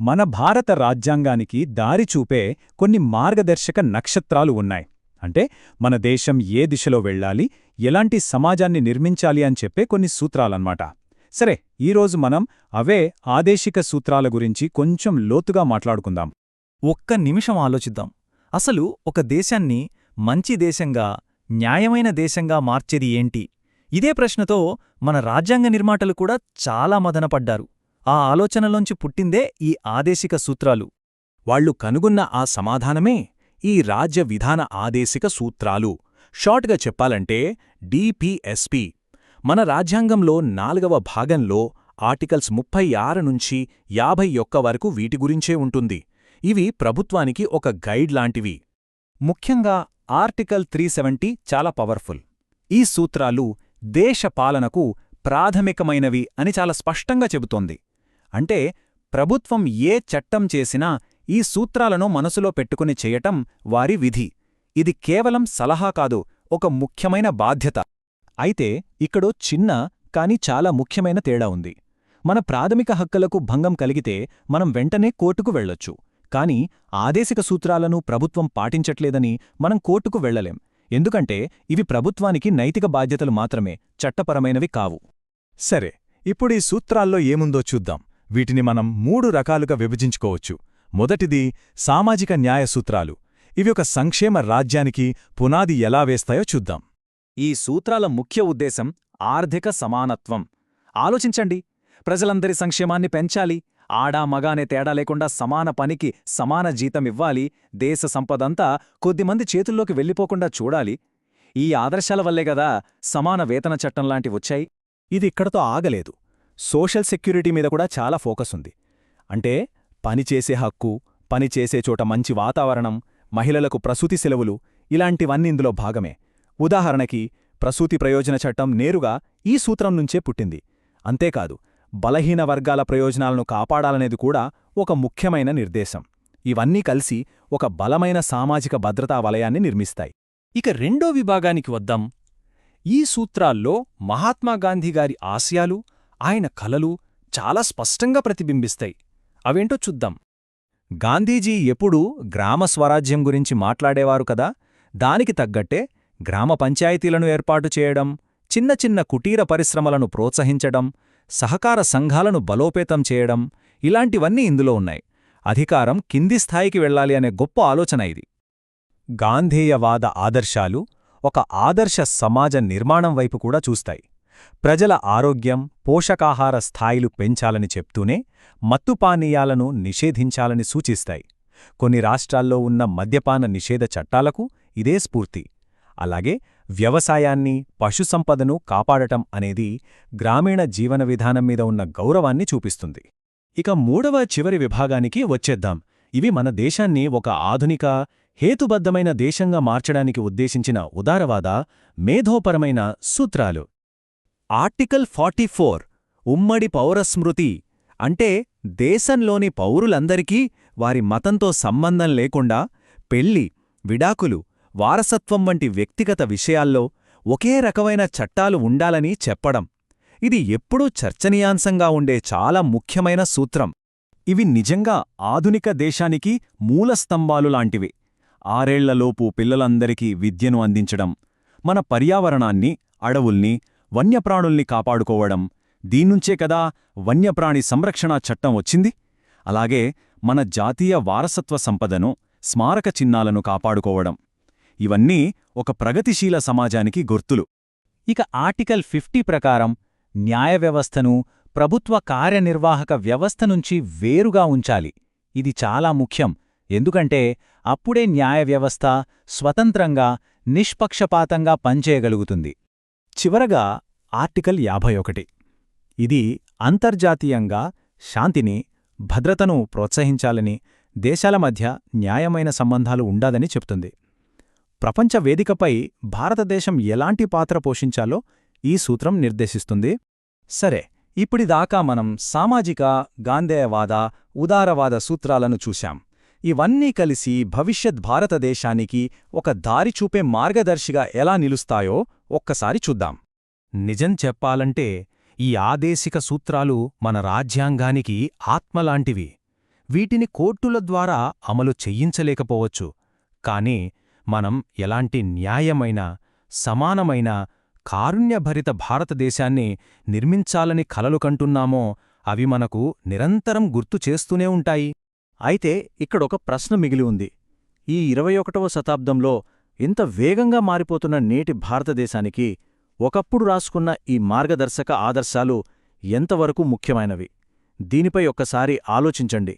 మన భారత రాజ్యాంగానికి దారి చూపే కొన్ని మార్గదర్శక నక్షత్రాలు ఉన్నాయి. అంటే మన దేశం ఏ దిశలో వెళ్ళాలి ఎలాంటి సమాజాన్ని నిర్మించాలి అని చెప్పే కొన్ని సూత్రాలన్నమాట. సరే ఈరోజు మనం అవే ఆదేశిక సూత్రాల గురించి కొంచెం లోతుగా మాట్లాడుకుందాం. ఒక్క నిమిషం ఆలోచిద్దాం. అసలు ఒక దేశాన్ని మంచి దేశంగా న్యాయమైన దేశంగా మార్చేది ఏంటి? ఇదే ప్రశ్నతో మన రాజ్యాంగ నిర్మాటలు కూడా చాలా మదనపడ్డారు. ఆ ఆలోచనలోంచి పుట్టిందే ఈ ఆదేశిక సూత్రాలు. వాళ్ళు కనుగొన్న ఆ సమాధానమే ఈ రాజ్య విధాన ఆదేశిక సూత్రాలు. షార్ట్గా చెప్పాలంటే డిపిఎస్పి మన రాజ్యాంగంలో నాలుగవ భాగంలో ఆర్టికల్స్ ముప్పై ఆరు నుంచి యాభై ఒక్క వరకు వీటి గురించే ఉంటుంది. ఇవి ప్రభుత్వానికి ఒక గైడ్ లాంటివి. ముఖ్యంగా ఆర్టికల్ త్రీ సెవెంటీ చాలా పవర్ఫుల్. ఈ సూత్రాలు దేశ పాలనకు ప్రాథమికమైనవి అని చాలా స్పష్టంగా చెబుతోంది. అంటే ప్రభుత్వం ఏ చట్టం చేసినా ఈ సూత్రాలను మనసులో పెట్టుకుని చేయటం వారి విధి. ఇది కేవలం సలహా కాదు ఒక ముఖ్యమైన బాధ్యత. అయితే ఇక్కడో చిన్న కాని చాలా ముఖ్యమైన తేడా ఉంది. మన ప్రాథమిక హక్కులకు భంగం కలిగితే మనం వెంటనే కోర్టుకు వెళ్ళొచ్చు కాని ఆదేశిక సూత్రాలను ప్రభుత్వం పాటించట్లేదని మనం కోర్టుకు వెళ్ళలేం ఎందుకంటే ఇవి ప్రభుత్వానికి నైతిక బాధ్యతలు మాత్రమే చట్టపరమైనవి కావు. సరే ఇప్పుడీ సూత్రాల్లో ఏముందో చూద్దాం. వీటిని మనం మూడు రకాలుగా విభజించుకోవచ్చు. మొదటిది సామాజిక న్యాయ సూత్రాలు. ఇవి ఒక సంక్షేమ రాజ్యానికి పునాది ఎలా వేస్తాయో చూద్దాం. ఈ సూత్రాల ముఖ్య ఉద్దేశం ఆర్థిక సమానత్వం. ఆలోచించండి. ప్రజలందరి సంక్షేమాన్ని పెంచాలి. ఆడా మగానే తేడా లేకుండా సమాన పనికి సమాన జీతం ఇవ్వాలి. దేశ సంపదంతా కొద్దిమంది చేతుల్లోకి వెళ్ళిపోకుండా చూడాలి. ఈ ఆదర్శాల వల్లే గదా సమాన వేతన చట్టంలాంటి వచ్చాయి. ఇది ఇక్కడతో ఆగలేదు. సోషల్ సెక్యూరిటీ మీద కూడా చాలా ఫోకస్ ఉంది. అంటే పనిచేసే హక్కు పనిచేసే చోట మంచి వాతావరణం మహిళలకు ప్రసూతి సెలవులు ఇలాంటివన్నీ ఇందులో భాగమే. ఉదాహరణకి ప్రసూతి ప్రయోజన చట్టం నేరుగా ఈ సూత్రం నుంచే పుట్టింది. అంతేకాదు బలహీన వర్గాల ప్రయోజనాలను కాపాడాలనేది కూడా ఒక ముఖ్యమైన నిర్దేశం. ఇవన్నీ కలిసి ఒక బలమైన సామాజిక భద్రతా వలయాన్ని నిర్మిస్తాయి. ఇక రెండో విభాగానికి వద్దాం. ఈ సూత్రాల్లో మహాత్మాగాంధీగారి ఆశయాలు ఆయన కలలు చాలా స్పష్టంగా ప్రతిబింబిస్తాయి. అవేంటో చూద్దాం. గాంధీజీ ఎప్పుడూ గ్రామ స్వరాజ్యం గురించి మాట్లాడేవారు కదా. దానికి తగ్గట్టే గ్రామ పంచాయతీలను ఏర్పాటు చేయడం చిన్న చిన్న కుటీర పరిశ్రమలను ప్రోత్సహించడం సహకార సంఘాలను బలోపేతం చేయడం ఇలాంటివన్నీ ఇందులో ఉన్నాయి. అధికారం కింది స్థాయికి వెళ్ళాలి అనే గొప్ప ఆలోచన ఇది. గాంధేయవాద ఆదర్శాలు ఒక ఆదర్శ సమాజ నిర్మాణం వైపు కూడా చూస్తాయి. ప్రజల ఆరోగ్యం పోషకాహార స్థాయిలు పెంచాలని చెప్తూనే మత్తుపానీయాలను నిషేధించాలని సూచిస్తాయి. కొన్ని రాష్ట్రాల్లో ఉన్న మద్యపాన నిషేధ చట్టాలకు ఇదే స్ఫూర్తి. అలాగే వ్యవసాయాన్ని పశుసంపదను కాపాడటం అనేది గ్రామీణ జీవన విధానం మీద ఉన్న గౌరవాన్ని చూపిస్తుంది. ఇక మూడవ చివరి విభాగానికి వచ్చేద్దాం. ఇవి మన దేశాన్ని ఒక ఆధునిక హేతుబద్ధమైన దేశంగా మార్చడానికి ఉద్దేశించిన ఉదారవాద మేధోపరమైన సూత్రాలు. ఆర్టికల్ ఫార్టీ ఫోర్ ఉమ్మడి పౌరస్మృతి అంటే దేశంలోని పౌరులందరికీ వారి మతంతో సంబంధం లేకుండా పెళ్ళి విడాకులు వారసత్వం వంటి వ్యక్తిగత విషయాల్లో ఒకే రకమైన చట్టాలు ఉండాలని చెప్పడం. ఇది ఎప్పుడూ చర్చనీయాంశంగా ఉండే చాలా ముఖ్యమైన సూత్రం. ఇవి నిజంగా ఆధునిక దేశానికి మూలస్తంభాలు లాంటివి. ఆరేళ్ళలోపు పిల్లలందరికీ విద్యను అందించడం మన పర్యావరణాన్ని అడవుల్ని వన్యప్రాణుల్ని కాపాడుకోవడం దీన్నుంచే కదా వన్యప్రాణి సంరక్షణా చట్టం వచ్చింది? అలాగే మన జాతీయ వారసత్వ సంపదను స్మారక చిహ్నాలను కాపాడుకోవడం. ఇవన్నీ ఒక ప్రగతిశీల సమాజానికి గుర్తులు. ఇక ఆర్టికల్ ఫిఫ్టీ ప్రకారం న్యాయ వ్యవస్థను ప్రభుత్వ కార్యనిర్వాహక వ్యవస్థ నుంచి వేరుగా ఉంచాలి. ఇది చాలా ముఖ్యం. ఎందుకంటే అప్పుడే న్యాయ వ్యవస్థ స్వతంత్రంగా నిష్పక్షపాతంగా పనిచేయగలుగుతుంది. చివరగా ఆర్టికల్ యాభై ఒకటి ఇది అంతర్జాతీయంగా శాంతిని భద్రతను ప్రోత్సహించాలని దేశాల మధ్య న్యాయమైన సంబంధాలు ఉండాదని చెప్తుంది. ప్రపంచ వేదికపై భారతదేశం ఎలాంటి పాత్ర పోషించాలో ఈ సూత్రం నిర్దేశిస్తుంది. సరే ఇప్పటిదాకా మనం సామాజిక గాంధేయవాద ఉదారవాద సూత్రాలను చూశాం. ఇవన్నీ కలిసి భవిష్యత్ భారతదేశానికి ఒక దారి చూపే మార్గదర్శిగా ఎలా నిలుస్తాయో ఒక్కసారి చూద్దాం. నిజం చెప్పాలంటే ఈ ఆదేశిక సూత్రాలు మన రాజ్యాంగానికి ఆత్మలాంటివి. వీటిని కోర్టుల ద్వారా అమలు చెయ్యించలేకపోవచ్చు కాని మనం ఎలాంటి న్యాయమైన సమానమైన కారుణ్యభరిత భారతదేశాన్ని నిర్మించాలని కలలు కంటున్నామో అవి మనకు నిరంతరం గుర్తు చేస్తూనే ఉంటాయి. అయితే ఇక్కడొక ప్రశ్న మిగిలి ఉంది. ఈ ఇరవై ఒకటవ శతాబ్దంలో ఇంత వేగంగా మారిపోతున్న నేటి భారతదేశానికి ఒకప్పుడు రాసుకున్న ఈ మార్గదర్శక ఆదర్శాలు ఎంతవరకు ముఖ్యమైనవి? దీనిపై ఒక్కసారి ఆలోచించండి.